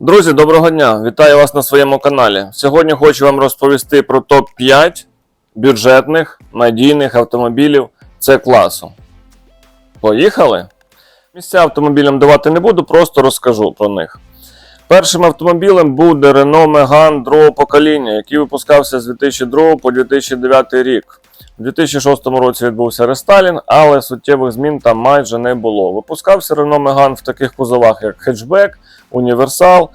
Друзі, доброго дня! Вітаю вас на своєму каналі. Сьогодні хочу вам розповісти про топ-5 бюджетних надійних автомобілів С класу. Поїхали? Місця автомобілям давати не буду, просто розкажу про них. Першим автомобілем буде Renault Megane другого покоління, який випускався з 2002 по 2009 рік. У 2006 році відбувся рестайлінг, але суттєвих змін там майже не було. Випускався Renault Megane в таких кузовах, як хетчбек, універсал,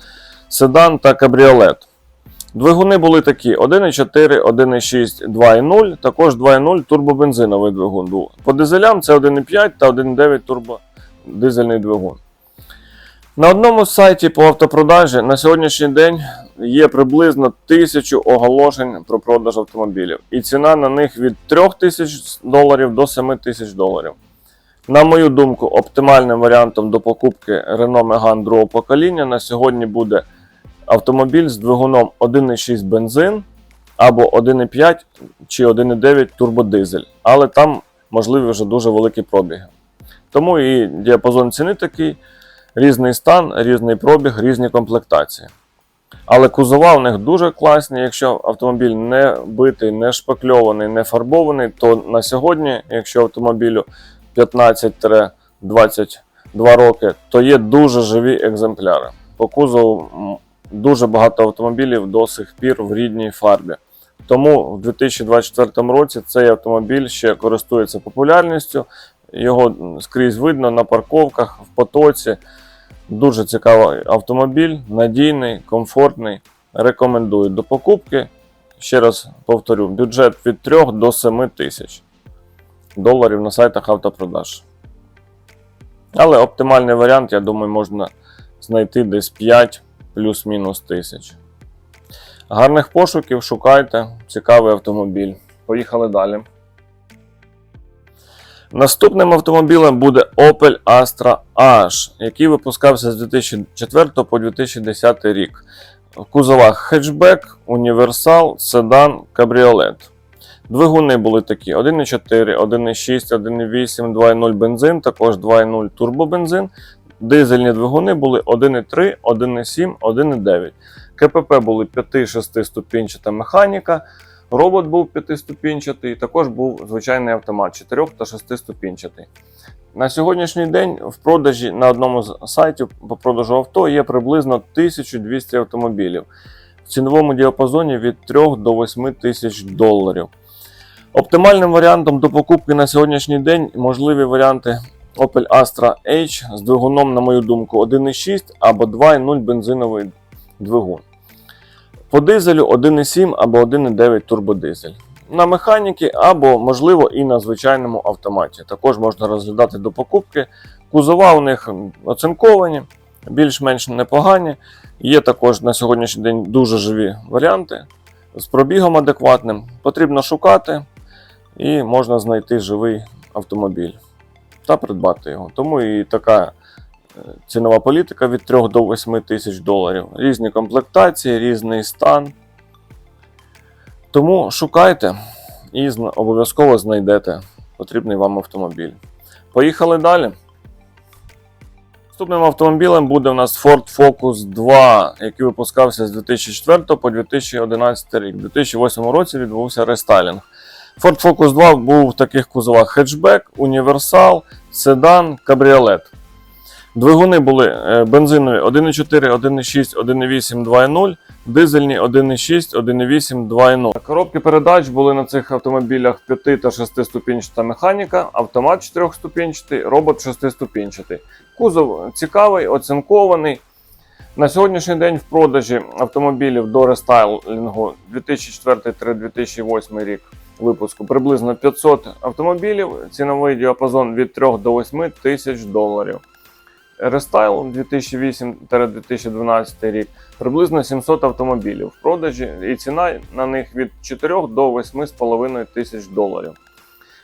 седан та кабріолет. Двигуни були такі: 1,4, 1,6, 2,0, також 2,0 турбобензиновий двигун був. По дизелям це 1,5 та 1,9 турбодизельний двигун. На одному з сайті по автопродажі на сьогоднішній день є приблизно тисячу оголошень про продаж автомобілів, і ціна на них від 3 тисяч доларів до 7 тисяч доларів. На мою думку, оптимальним варіантом до покупки Renault Megane другого покоління на сьогодні буде автомобіль з двигуном 1,6 бензин або 1,5 чи 1,9 турбодизель, але там можливі вже дуже великі пробіги. Тому і діапазон ціни такий, різний стан, різний пробіг, різні комплектації. Але кузова у них дуже класні. Якщо автомобіль не битий, не шпакльований, не фарбований, то на сьогодні, якщо автомобілю 15-22 роки, то є дуже живі екземпляри. По кузову дуже багато автомобілів до сих пір в рідній фарбі. Тому в 2024 році цей автомобіль ще користується популярністю. Його скрізь видно на парковках, в потоці. Дуже цікавий автомобіль, надійний, комфортний. Рекомендую до покупки. Ще раз повторю, бюджет від 3 до 7 тисяч доларів на сайтах автопродаж. Але оптимальний варіант, я думаю, можна знайти десь 5 плюс-мінус тисяч. Гарних пошуків шукайте, цікавий автомобіль. Поїхали далі. Наступним автомобілем буде Opel Astra H, який випускався з 2004 по 2010 рік. В кузовах хетчбек, універсал, седан, кабріолет. Двигуни були такі: 1,4, 1,6, 1,8, 2,0 бензин, також 2,0 турбобензин. Дизельні двигуни були 1,3, 1,7, 1,9. КПП були 5-6 ступінчата механіка. Робот був 5-ступінчатий, також був звичайний автомат 4 та 6 ступінчатий. На сьогоднішній день в продажі на одному з сайтів по продажу авто є приблизно 1200 автомобілів в ціновому діапазоні від 3 до 8 тисяч доларів. Оптимальним варіантом до покупки на сьогоднішній день можливі варіанти Opel Astra H з двигуном, на мою думку, 1,6 або 2,0 бензиновий двигун. По дизелю 1,7 або 1,9 турбодизель. На механіки або, можливо, і на звичайному автоматі. Також можна розглядати до покупки. Кузова у них оцинковані, більш-менш непогані. Є також на сьогоднішній день дуже живі варіанти з пробігом адекватним. Потрібно шукати і можна знайти живий автомобіль та придбати його. Тому і така е, цінова політика від 3 до 8 тисяч доларів. Різні комплектації, різний стан. Тому шукайте і обов'язково знайдете потрібний вам автомобіль. Поїхали далі. Наступним автомобілем буде у нас Ford Focus 2, який випускався з 2004 по 2011 рік. У 2008 році відбувся рестайлінг. Ford Focus 2 був в таких кузовах хетчбек, універсал, седан, кабріолет. Двигуни були е, бензинові 1,4, 1,6, 1,8, 2,0, дизельні 1,6, 1,8, 2,0. Коробки передач були на цих автомобілях 5 та 6 ступінчата механіка, автомат 4 ступінчатий, робот 6 ступінчатий. Кузов цікавий, оцинкований. На сьогоднішній день в продажі автомобілів до рестайлінгу 2004-2008 рік випуску приблизно 500 автомобілів, ціновий діапазон від 3 до 8 тисяч доларів. Рестайл 2008-2012 рік приблизно 700 автомобілів в продажі, і ціна на них від 4 до 8,5 тисяч доларів.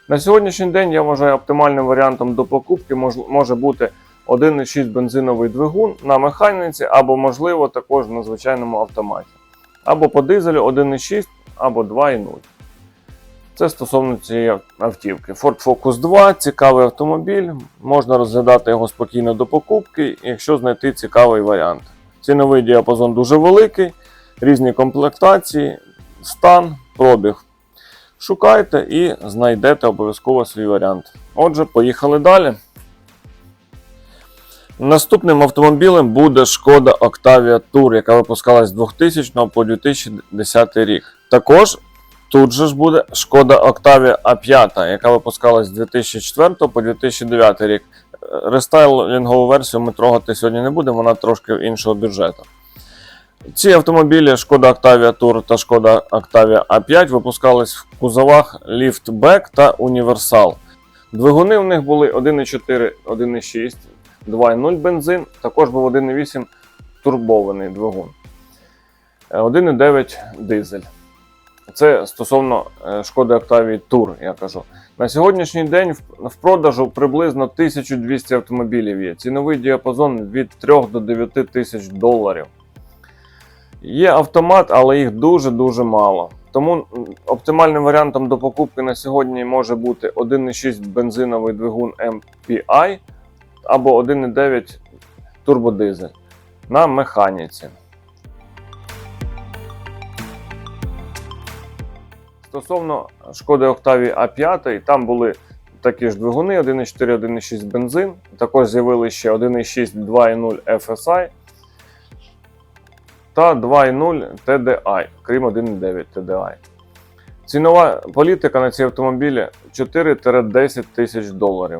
На сьогоднішній день я вважаю оптимальним варіантом до покупки мож- може бути 1,6 бензиновий двигун на механіці, або, можливо, також на звичайному автоматі. Або по дизелю 1,6, або 2,0. Це стосовно цієї автівки. Ford Focus 2 цікавий автомобіль. Можна розглядати його спокійно до покупки, якщо знайти цікавий варіант. Ціновий діапазон дуже великий, різні комплектації, стан, пробіг. Шукайте і знайдете обов'язково свій варіант. Отже, поїхали далі. Наступним автомобілем буде Шкода Octavia Tour, яка випускалась з 2000 по 2010 рік. Також тут же ж буде Шкода Octavia A5, яка випускалась з 2004 по 2009 рік. Е, Рестайлінгову версію ми трогати сьогодні не будемо, вона трошки іншого бюджету. Ці автомобілі Шкода Octavia Tour та Шкода Octavia A5 випускались в кузовах Liftback та Universal. Двигуни в них були 1,4, 1,6, 2,0 бензин, також був 1,8 турбований двигун. Е, 1,9 дизель. Це стосовно е, Шкоди Octavia Tour, я кажу. На сьогоднішній день в- продажу приблизно 1200 автомобілів є. Ціновий діапазон від 3 до 9 тисяч доларів. Є автомат, але їх дуже-дуже мало. Тому оптимальним варіантом до покупки на сьогодні може бути 1,6 бензиновий двигун MPI або 1,9 турбодизель на механіці. Стосовно Шкоди Octavia A5, там були такі ж двигуни 1,4, 1,6 бензин. Також з'явилися ще 1,6 2,0 FSI та 2,0 TDI, крім 1,9 TDI. Цінова політика на ці автомобілі 4-10 тисяч доларів.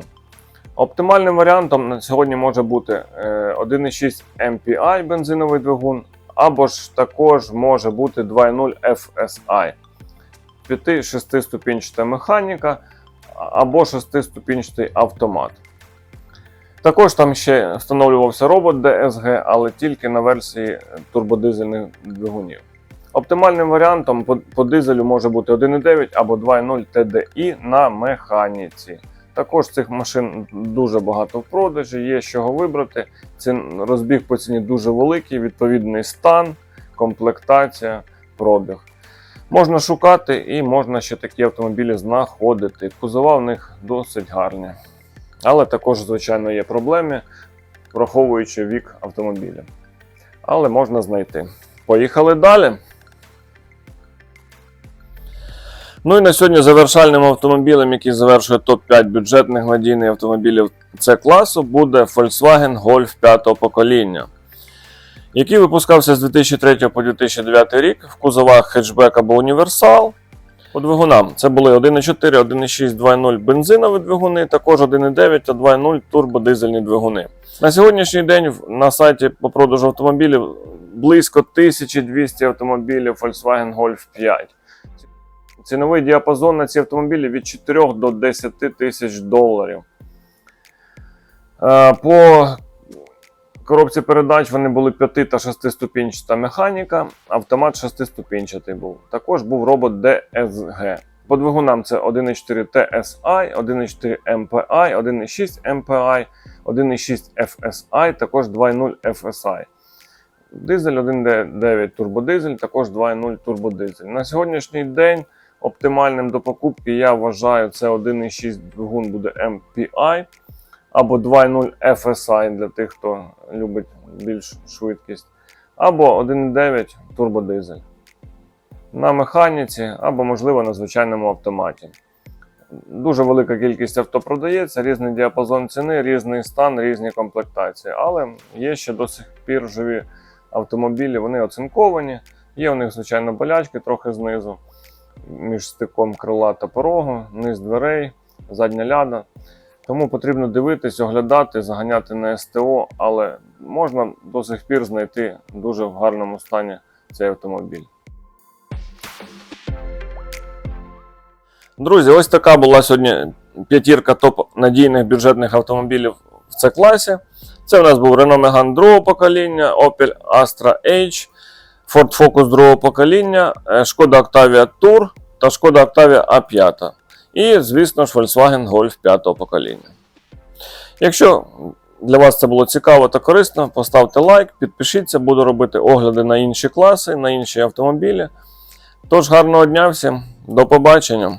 Оптимальним варіантом на сьогодні може бути е, 1,6 MPI бензиновий двигун, або ж також може бути 2,0 FSI. 5-6 ступінчата механіка або 6-ступінчатий автомат. Також там ще встановлювався робот DSG, але тільки на версії турбодизельних двигунів. Оптимальним варіантом по, дизелю може бути 1,9 або 2,0 TDI на механіці. Також цих машин дуже багато в продажі, є з чого вибрати. Розбіг по ціні дуже великий, відповідний стан, комплектація, пробіг. Можна шукати і можна ще такі автомобілі знаходити. Кузова в них досить гарні. Але також, звичайно, є проблеми, враховуючи вік автомобіля. Але можна знайти. Поїхали далі. Ну і на сьогодні завершальним автомобілем, який завершує топ-5 бюджетних надійних автомобілів С класу, буде Volkswagen Golf 5 покоління, який випускався з 2003 по 2009 рік в кузовах хетчбек або універсал. По двигунам це були 1,4, 1,6, 2,0 бензинові двигуни, також 1,9 та 2,0 турбодизельні двигуни. На сьогоднішній день на сайті по продажу автомобілів близько 1200 автомобілів Volkswagen Golf 5. Ціновий діапазон на ці автомобілі від 4 до 10 тисяч доларів. Е, По коробці передач вони були 5 та 6 ступінчата механіка, автомат 6 ступінчатий був. Також був робот DSG. По двигунам це 1,4 TSI, 1,4 MPI, 1,6 MPI, 1,6 FSI, також 2,0 FSI. Дизель 1,9 турбодизель, також 2,0 турбодизель. На сьогоднішній день оптимальним до покупки я вважаю це 1,6 двигун буде MPI або 2.0 FSI для тих, хто любить більш швидкість, або 1.9 турбодизель. На механіці або, можливо, на звичайному автоматі. Дуже велика кількість авто продається, різний діапазон ціни, різний стан, різні комплектації. Але є ще до сих пір живі автомобілі, вони оцинковані. Є у них, звичайно, болячки трохи знизу, між стиком крила та порогу, низ дверей, задня ляда. Тому потрібно дивитись, оглядати, заганяти на СТО, але можна до сих пір знайти дуже в гарному стані цей автомобіль. Друзі, ось така була сьогодні п'ятірка топ надійних бюджетних автомобілів в це класі. Це у нас був Renault Megane другого покоління, Opel Astra H, Ford Focus другого покоління, е, Шкода Octavia Tour та Шкода Octavia A5. І, звісно ж, Volkswagen Golf 5 покоління. Якщо для вас це було цікаво та корисно, поставте лайк, підпишіться, буду робити огляди на інші класи, на інші автомобілі. Тож, гарного дня всім, до побачення!